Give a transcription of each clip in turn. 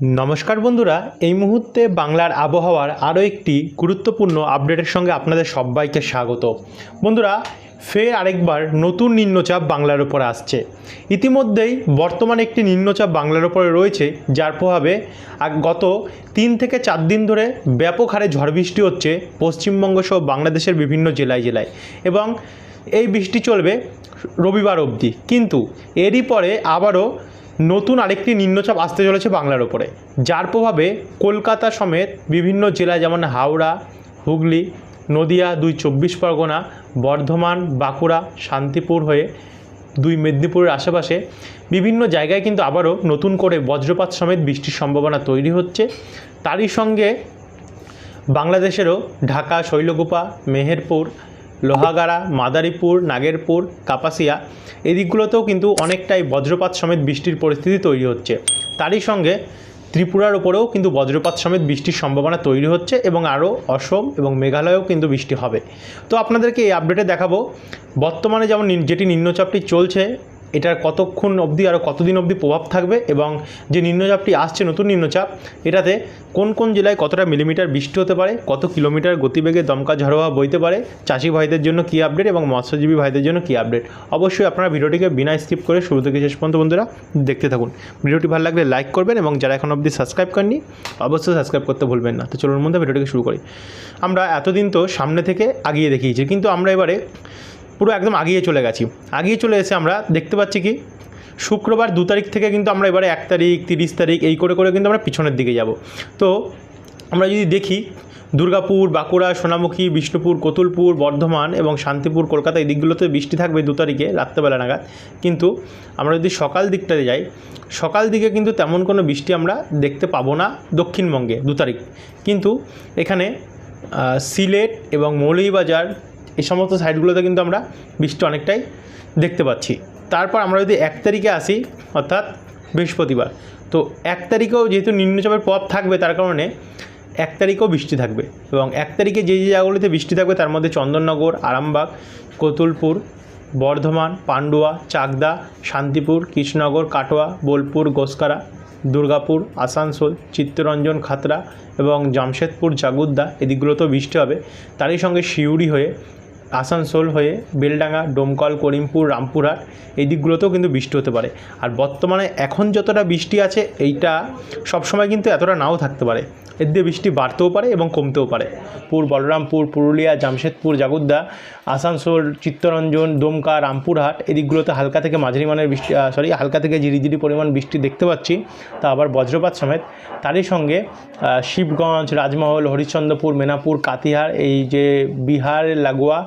নমস্কার বন্ধুরা, এই মুহূর্তে বাংলার আবহাওয়ার আরও একটি গুরুত্বপূর্ণ আপডেটের সঙ্গে আপনাদের সবাইকে স্বাগত। বন্ধুরা, ফের আরেকবার নতুন নিম্নচাপ বাংলার উপরে আসছে। ইতিমধ্যেই বর্তমানে একটি নিম্নচাপ বাংলার উপরে রয়েছে, যার প্রভাবে গত তিন থেকে চার দিন ধরে ব্যাপক হারে ঝড় বৃষ্টি হচ্ছে পশ্চিমবঙ্গ সহ বাংলাদেশের বিভিন্ন জেলায় জেলায় এবং এই বৃষ্টি চলবে রবিবার অবধি। কিন্তু এরই পরে আবারও নতুন আরেকটি নিম্নচাপ আসতে চলেছে বাংলার ওপরে যার প্রভাবে কলকাতা সমেত বিভিন্ন জেলা যেমন হাওড়া, হুগলি, নদিয়া, দুই চব্বিশ পরগনা, বর্ধমান, বাঁকুড়া, শান্তিপুর হয়ে দুই মেদিনীপুরের আশেপাশে বিভিন্ন জায়গায় কিন্তু আবারও নতুন করে বজ্রপাত সমেত বৃষ্টির সম্ভাবনা তৈরি হচ্ছে। তারই সঙ্গে বাংলাদেশেরও ঢাকা, শৈলকুপা, মেহেরপুর লোহাগাড়া, মাদারীপুর, নাগেরপুর, কাপাসিয়া, এই দিকগুলোতেও কিন্তু অনেকটাই বজ্রপাত সমেত বৃষ্টির পরিস্থিতি তৈরি হচ্ছে। তারই সঙ্গে ত্রিপুরার উপরেও কিন্তু বজ্রপাত সমেত বৃষ্টির সম্ভাবনা তৈরি হচ্ছে এবং আরও অসম এবং মেঘালয়েও কিন্তু বৃষ্টি হবে। তো আপনাদেরকে এই আপডেটে দেখাবো। বর্তমানে যেমন যেটি নিম্নচাপটি চলছে এটার কতক্ষণ অবধি আরও কতদিন অবধি প্রভাব থাকবে এবং যে নিম্নচাপটি আসছে, নতুন নিম্নচাপ, এটাতে কোন কোন জেলায় কতটা মিলিমিটার বৃষ্টি হতে পারে, কত কিলোমিটার গতিবেগে দমকা ঝড় হওয়া বইতে পারে, চাষি ভাইদের জন্য কী আপডেট এবং মৎস্যজীবী ভাইদের জন্য কী আপডেট অবশ্যই আপনারা ভিডিওটিকে বিনা স্কিপ করে শুরু থেকে শেষ পর্যন্ত বন্ধুরা দেখতে থাকুন। ভিডিওটি ভালো লাগলে লাইক করবেন এবং যারা এখন অবধি সাবস্ক্রাইব করেননি, অবশ্যই সাবস্ক্রাইব করতে ভুলবেন না। তো চলুন মধ্যে ভিডিওটিকে শুরু করি। আমরা এতদিন তো সামনে থেকে আগিয়ে দেখিয়েছি, কিন্তু আমরা এবারে পুরো একদম আগিয়ে চলে গেছি। আগিয়ে চলে এসে আমরা দেখতে পাচ্ছি কি? শুক্রবার দু তারিখ থেকে কিন্তু আমরা এবারে এক তারিখ, তিরিশ তারিখ এই করে করে কিন্তু আমরা পিছনের দিকে যাব। তো আমরা যদি দেখি, দুর্গাপুর, বাঁকুড়া, সোনামুখী, বিষ্ণুপুর, কতুলপুর, বর্ধমান এবং শান্তিপুর, কলকাতা এই দিকগুলোতে বৃষ্টি থাকবে দু তারিখে, রাত্রেবেলা নাগাদ। কিন্তু আমরা যদি সকাল দিকটাতে যাই, সকাল দিকে কিন্তু তেমন কোনো বৃষ্টি আমরা দেখতে পাবো না দক্ষিণবঙ্গে দু তারিখ। কিন্তু এখানে সিলেট এবং মৌলভীবাজার এই সমস্ত সাইটগুলোতে কিন্তু আমরা বৃষ্টি অনেকটাই দেখতে পাচ্ছি। তারপর আমরা যদি এক তারিখে আসি, অর্থাৎ বৃহস্পতিবার, তো এক তারিখেও যেহেতু নিম্নচাপের প্রভাব থাকবে তার কারণে এক তারিখেও বৃষ্টি থাকবে এবং এক তারিখে যে যে জায়গাগুলিতে বৃষ্টি থাকবে তার মধ্যে চন্দননগর, আরামবাগ, কতুলপুর, বর্ধমান, পান্ডুয়া, চাকদা, শান্তিপুর, কৃষ্ণনগর, কাটোয়া, বোলপুর গোসকারা দুর্গাপুর, আসানসোল, চিত্তরঞ্জন খাতড়া এবং জামশেদপুর, জাগুদ্দা, এদিকগুলোতেও বৃষ্টি হবে। তারই সঙ্গে শিউড়ি হয়ে আসানসোল হয়ে বেলডাঙ্গা, ডোমকল, করিমপুর, রামপুরহাট এই দিকগুলোতেও কিন্তু বৃষ্টি হতে পারে। আর বর্তমানে এখন যতটা বৃষ্টি আছে, এইটা সবসময় কিন্তু এতটা নাও থাকতে পারে। এর দিয়ে বৃষ্টি বাড়তেও পারে এবং কমতেও পারে। পুর বলরামপুর, পুরুলিয়া, জামশেদপুর, জাগুদ্দা, আসানসোল, চিত্তরঞ্জন দমকা রামপুরহাট এই দিকগুলোতে হালকা থেকে মাঝারি মানের বৃষ্টি সরি হালকা থেকে ঝিরিঝিরি পরিমাণ বৃষ্টি দেখতে পাচ্ছি। তা আবার বজ্রপাত সমেত তারই সঙ্গে শিবগঞ্জ, রাজমহল, হরিশ্চন্দ্রপুর, মেনাপুর, কাতিহার, এই যে বিহার, লাগোয়া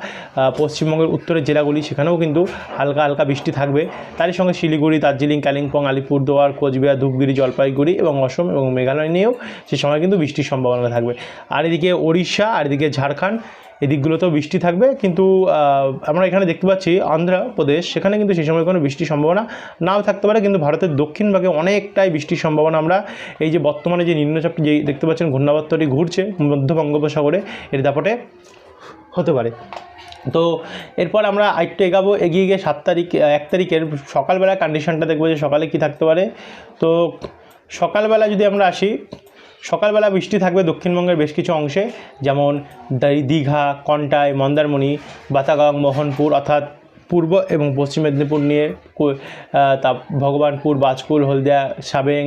পশ্চিমবঙ্গের উত্তরের জেলাগুলি, সেখানেও কিন্তু হালকা হালকা বৃষ্টি থাকবে। তারই সঙ্গে শিলিগুড়ি, দার্জিলিং, কালিম্পং, আলিপুরদুয়ার, কোচবিহার, ধূপগুড়ি, জলপাইগুড়ি এবং অসম এবং মেঘালয় নিয়েও সে সময় কিন্তু বৃষ্টির সম্ভাবনা থাকবে। আর এদিকে ওড়িশা, আর এদিকে ঝাড়খণ্ড, এদিকগুলোতেও বৃষ্টি থাকবে। কিন্তু আমরা এখানে দেখতে পাচ্ছি অন্ধ্রপ্রদেশ, সেখানে কিন্তু সেই সময় কোনো বৃষ্টির সম্ভাবনা নাও থাকতে পারে। কিন্তু ভারতের দক্ষিণ ভাগে অনেকটাই বৃষ্টির সম্ভাবনা আমরা এই যে বর্তমানে যে নিম্নচাপটি যেই দেখতে পাচ্ছেন, ঘূর্ণাবর্তটি ঘুরছে মধ্য বঙ্গোপসাগরে, এর দাপটে হতে পারে। তো এরপর আমরা আরেকটু এগাবো, এগিয়ে গিয়ে সাত তারিখ এক তারিখের সকালবেলা কন্ডিশনটা দেখব যে সকালে কি থাকতে পারে। তো সকালবেলা যদি আমরা আসি, সকালবেলা বৃষ্টি থাকবে দক্ষিণবঙ্গের বেশ কিছু অংশে, যেমন দীঘা, কন্টাই, মন্দারমণি, বাতাগং, মোহনপুর, অর্থাৎ পূর্ব এবং পশ্চিম মেদিনীপুর নিয়ে তা, ভগবানপুর, বাজপুর, হলদিয়া, সাবেং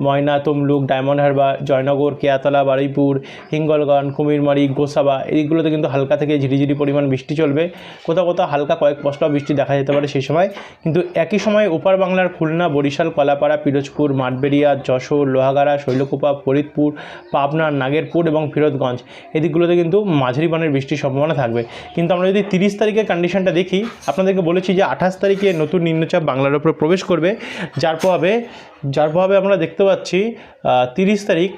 ময়না, তমলুক, ডায়মন্ড হারবার, জয়নগর, কেয়াতলা, বারুইপুর, হিঙ্গলগঞ্জ, কুমিরমারি, গোসাবা এইগুলোতে কিন্তু হালকা থেকে ঝিরিঝিরি পরিমাণ বৃষ্টি চলবে। কোথাও কোথাও হালকা কয়েক পশলা বৃষ্টি দেখা যেতে পারে সেই সময়। কিন্তু একই সময় ওপার বাংলার খুলনা, বরিশাল, কলাপাড়া, পিরোজপুর, মাঠবেড়িয়া, যশোর, লোহাগাড়া, শৈলকুপা, ফরিদপুর, পাবনা নাগেরপুর এবং ফিরোজগঞ্জ এদিকগুলোতে কিন্তু মাঝারি মানের বৃষ্টির সম্ভাবনা থাকবে। কিন্তু আমরা যদি তিরিশ তারিখের কন্ডিশনটা দেখি, আপনাদেরকে বলেছি যে আঠাশ তারিখে নতুন নিম্নচাপ বাংলার উপর প্রবেশ করবে, যার প্রভাবে যার প্রভাবে আমরা দেখতে পাচ্ছি তিরিশ তারিখ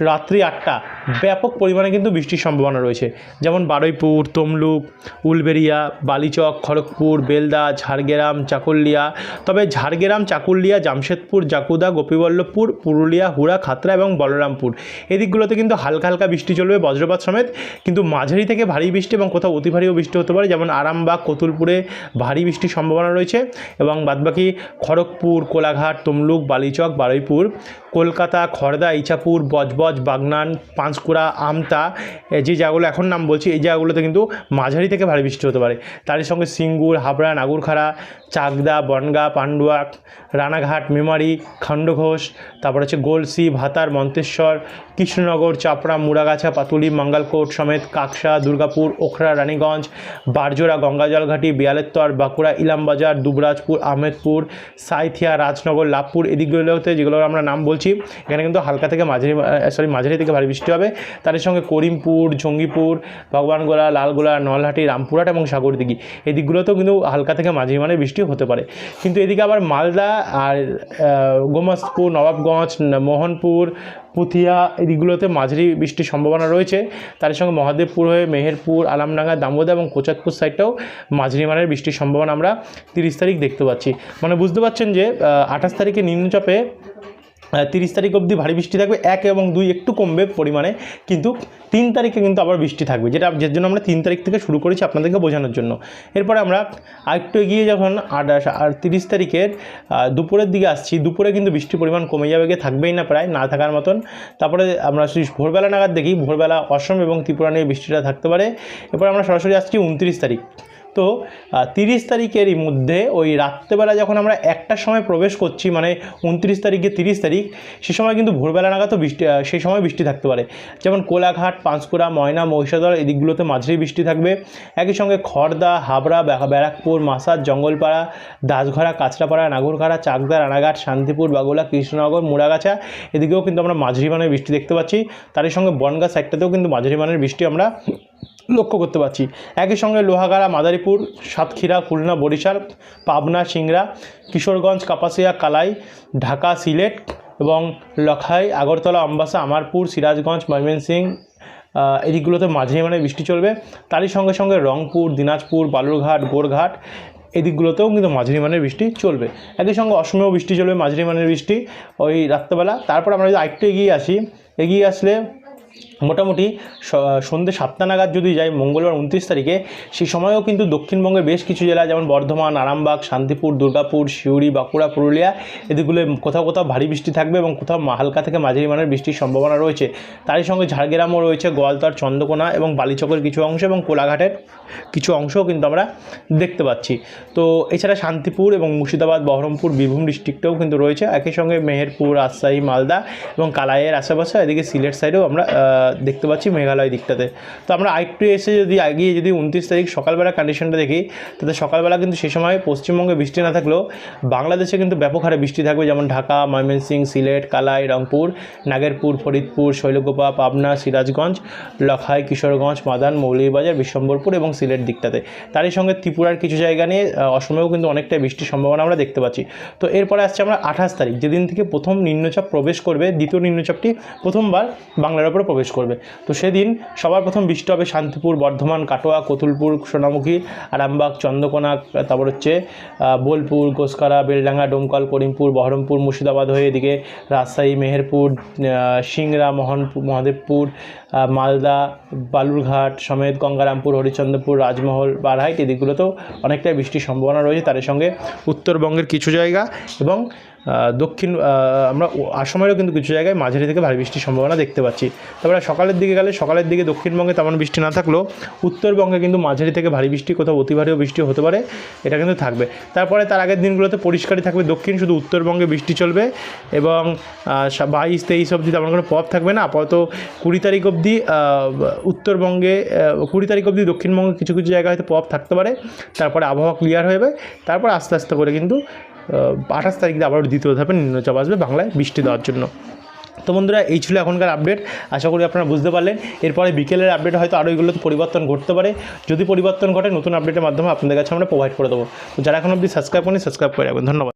রাত্রি আটটা। ব্যাপক পরিমাণে কিন্তু বৃষ্টির সম্ভাবনা রয়েছে। যেমন বারুইপুর, তমলুক উলবেরিয়া বালিচক, খড়গপুর, বেলদা, ঝাড়গ্রাম, চাকুলিয়া। তবে ঝাড়গ্রাম, চাকুলিয়া, জামশেদপুর, জাকুদা, গোপীবল্লভপুর, পুরুলিয়া, হুড়া খাতড়া এবং বলরামপুর। এই দিকগুলোতে কিন্তু হালকা হালকা বৃষ্টি চলবে বজ্রপাত সমেত। কিন্তু মাঝারি থেকে ভারী বৃষ্টি এবং কোথাও অতি ভারীও বৃষ্টি হতে পারে, যেমন আরামবাগ, কতুলপুরে ভারী বৃষ্টির সম্ভাবনা রয়েছে। এবং বাদবাকি খড়গপুর, কোলাঘাট, তমলুক, বালিচক, বারুইপুর, কলকাতা খড়দা, ইছাপুর, বজবজ, বাগনান, পাঁশকুড়া, আমতা যে জায়গাগুলো এখন নাম বলছি, এই জায়গাগুলোতে কিন্তু মাঝারি থেকে ভারী বৃষ্টি হতে পারে। তারই সঙ্গে সিঙ্গুর, হাবড়া, নাগুরখাড়া, চাকদা, বনগা, পান্ডুয়া, রানাঘাট, মেমারি, খণ্ডঘোষ, তারপর হচ্ছে গোলসি, ভাতার, মন্তেশ্বর, কৃষ্ণনগর, চাপড়া, মুড়াগাছা, পাতুলি, মঙ্গলকোট সমেত কাকসা, দুর্গাপুর, ওখরা, রানীগঞ্জ, বারজোড়া, গঙ্গাজলঘাটি, বিয়ালেত্তর, বাঁকুড়া, ইলামবাজার, দুবরাজপুর, আহমেদপুর, সাইথিয়া, রাজনগর, লাভপুর, এদিকগুলোতে যেগুলো আমরা নাম বলছি, এখানে কিন্তু হালকা থেকে মাঝারি সরি মাঝারি থেকে ভারী বৃষ্টি হবে। তার সঙ্গে করিমপুর, জঙ্গিপুর ভগবানগোলা লালগোলা নলহাটি, রামপুরহাট এবং সাগরদিঘি, এই দিকগুলোতেও কিন্তু হালকা থেকে মাঝারি মানের বৃষ্টি হতে পারে। কিন্তু এদিকে আবার মালদা আর গোমাসপুর নবাবগঞ্জ, মোহনপুর, পুথিয়া, এই দিকগুলোতে মাঝারি বৃষ্টির সম্ভাবনা রয়েছে। তার সঙ্গে মহাদেবপুর হয়ে মেহেরপুর, আলামডাঙ্গা, দামোদা এবং কোচাতপুর সাইডটাও মাঝারি মানের বৃষ্টির সম্ভাবনা আমরা তিরিশ তারিখ দেখতে পাচ্ছি। মানে বুঝতে পারছেন যে আঠাশ তারিখে নিম্নচাপে তিরিশ তারিখ অবধি ভারী বৃষ্টি থাকবে। এক এবং দুই একটু কমবে পরিমাণে, কিন্তু তিন তারিখে কিন্তু আবার বৃষ্টি থাকবে, যেটা যার জন্য আমরা তিন তারিখ থেকে শুরু করেছি আপনাদেরকে বোঝানোর জন্য। এরপরে আমরা আরেকটু এগিয়ে যখন আঠাশ আর তিরিশ তারিখের দুপুরের দিকে আসছি, দুপুরে কিন্তু বৃষ্টির পরিমাণ কমে যাবে গিয়ে থাকবেই না প্রায়, না থাকার মতন। তারপরে আমরা ভোরবেলা নাগাদ দেখি, ভোরবেলা অসম এবং ত্রিপুরা নিয়ে বৃষ্টিটা থাকতে পারে। এরপর আমরা সরাসরি আসছি উনত্রিশ তারিখ। তিরিশ তারিখেরই মধ্যে ওই রাত্রেবেলা যখন আমরা একটার সময় প্রবেশ করছি মানে উনত্রিশ তারিখে তিরিশ তারিখ, সে সময় কিন্তু ভোরবেলা নাগাদও বৃষ্টি সেই সময় বৃষ্টি থাকতে পারে। যেমন কোলাঘাট, পাঁশকুড়া, ময়না, মহিষাদল, এই দিকগুলোতে মাঝারি বৃষ্টি থাকবে। একই সঙ্গে খড়দা, হাবড়া ব্যারাকপুর, মাসাদ, জঙ্গলপাড়া, দাসঘরা, কাঁচরাপাড়া, নাগরখাড়া চাকদা রানাঘাট শান্তিপুর, বাগুলা, কৃষ্ণনগর, মুড়াগাছা, এদিকেও কিন্তু আমরা মাঝারি মানের বৃষ্টি দেখতে পাচ্ছি। তারই সঙ্গে বনগা সাইডটাতেও কিন্তু মাঝারি মানের বৃষ্টি আমরা লক্ষ্য করতে পারছি। একই সঙ্গে লোহাগাড়া মাদারীপুর সাতক্ষীরা খুলনা বরিশাল পাবনা সিংড়া কিশোরগঞ্জ কাপাসিয়া কালাই ঢাকা সিলেট এবং লখাই আগরতলা আমবাসা আমারপুর সিরাজগঞ্জ ময়মনসিংহ আহ, এদিকগুলোতে মাঝারি মানে বৃষ্টি চলবে। তারই সঙ্গে সঙ্গে রংপুর দিনাজপুর বালুরঘাট গোরঘাট এদিকগুলোতেও কিন্তু মাঝারি মানের বৃষ্টি চলবে। একই সঙ্গে অসমেও বৃষ্টি চলবে মাঝারি মানের বৃষ্টি ওই রাত্রেবেলা। তারপর আমরা যদি আরেকটু এগিয়ে আসি এগিয়ে আসলে মোটামুটি সন্ধ্যে সাতটা নাগাদ যদি যাই, মঙ্গলবার উনত্রিশ তারিখে, সেই সময়ও কিন্তু দক্ষিণবঙ্গের বেশ কিছু জেলা, যেমন বর্ধমান, আরামবাগ, শান্তিপুর, দুর্গাপুর, সিউড়ি, বাঁকুড়া, পুরুলিয়া, এদিকগুলো কোথাও কোথাও ভারী বৃষ্টি থাকবে এবং কোথাও হালকা থেকে মাঝারি মানের বৃষ্টির সম্ভাবনা রয়েছে। তারই সঙ্গে ঝাড়গ্রামও রয়েছে, গোয়ালতর, চন্দ্রকোনা এবং বালিচকের কিছু অংশ এবং কোলাঘাটের কিছু অংশও কিন্তু আমরা দেখতে পাচ্ছি। তো এছাড়া শান্তিপুর এবং মুর্শিদাবাদ, বহরমপুর, বীরভূম ডিস্ট্রিক্টেও কিন্তু রয়েছে। একই সঙ্গে মেহেরপুর, রাজশাহী, মালদা এবং কালাইয়ের আশেপাশে, এদিকে সিলেট সাইডেও আমরা দেখতে পাচ্ছি মেঘালয় দিকটাতে। তো আমরা আরেকটু এসে যদি এগিয়ে যদি উনত্রিশ তারিখ সকালবেলা কন্ডিশনটা দেখি, তাতে সকালবেলা কিন্তু সে সময় পশ্চিমবঙ্গে বৃষ্টি না থাকলেও বাংলাদেশে কিন্তু ব্যাপক হারে বৃষ্টি থাকবে, যেমন ঢাকা, ময়মনসিংহ, সিলেট, কালাই, রংপুর, নাগেরপুর, ফরিদপুর শৈলগোপা পাবনা, সিরাজগঞ্জ, লখাই, কিশোরগঞ্জ, মাদান, মৌলভীবাজার, বিশ্বম্বরপুর এবং সিলেট দিকটাতে। তারই সঙ্গে ত্রিপুরার কিছু জায়গা নিয়ে অসমেও কিন্তু অনেকটা বৃষ্টির সম্ভাবনা আমরা দেখতে পাচ্ছি। তো এরপরে আসছে আমরা আঠাশ তারিখ, যেদিন থেকে প্রথম নিম্নচাপ প্রবেশ করবে, দ্বিতীয় নিম্নচাপটি প্রথমবার বাংলার ওপরে প্রবেশ করবে। তো সেদিন সবার প্রথম বৃষ্টি হবে শান্তিপুর, বর্ধমান, কাটোয়া, কতুলপুর, সোনামুখী, আরামবাগ, চন্দ্রকোনা, তারপর হচ্ছে বোলপুর গোসকারা বেলডাঙ্গা, ডোমকল, করিমপুর, বহরমপুর, মুর্শিদাবাদ হয়ে এদিকে রাজশাহী, মেহেরপুর সিংড়া মোহনপুর মহাদেবপুর মালদা, বালুরঘাট সমেত গঙ্গারামপুর, হরিচন্দ্রপুর, রাজমহল, বারহাইট, এদিকগুলোতেও অনেকটাই বৃষ্টির সম্ভাবনা রয়েছে। তার সঙ্গে উত্তরবঙ্গের কিছু জায়গা এবং দক্ষিণ আমরা আসামেরও কিন্তু কিছু জায়গায় মাঝারি থেকে ভারী বৃষ্টির সম্ভাবনা দেখতে পাচ্ছি। তারপরে সকালের দিকে গেলে, সকালের দিকে দক্ষিণবঙ্গে তেমন বৃষ্টি না থাকলেও উত্তরবঙ্গে কিন্তু মাঝারি থেকে ভারী বৃষ্টি, কোথাও অতি ভারীও বৃষ্টি হতে পারে, এটা কিন্তু থাকবে। তারপরে তার আগের দিনগুলোতে পরিষ্কারই থাকবে। দক্ষিণ শুধু উত্তরবঙ্গে বৃষ্টি চলবে এবং বাইশ, তেইশ অবধি তেমন কোনো পথ থাকবে না। আপাতত কুড়ি তারিখ অবধি উত্তরবঙ্গে কুড়ি তারিখ অবধি দক্ষিণবঙ্গে কিছু কিছু জায়গায় হয়তো পথ থাকতে পারে। তারপরে আবহাওয়া ক্লিয়ার হয়ে যাবে। তারপর আস্তে আস্তে করে কিন্তু আঠাশ তারিখ আবার দ্বিতীয় ধাপে নিম্নচাপ আসবে বাংলায় বৃষ্টি দেওয়ার জন্য। তো বন্ধুরা, এই ছিল এখনকার আপডেট আশা করি আপনারা বুঝতে পারলেন। এরপরে বিকেলের আপডেট হয়তো আরও এগুলো পরিবর্তন ঘটতে পারে। যদি পরিবর্তন ঘটে, নতুন আপডেটের মাধ্যমে আপনাদের কাছে আমরা প্রোভাইড করে দেবো। তো যারা এখন অবধি সাবস্ক্রাইব করেন সাবস্ক্রাইব করে রাখবেন। ধন্যবাদ।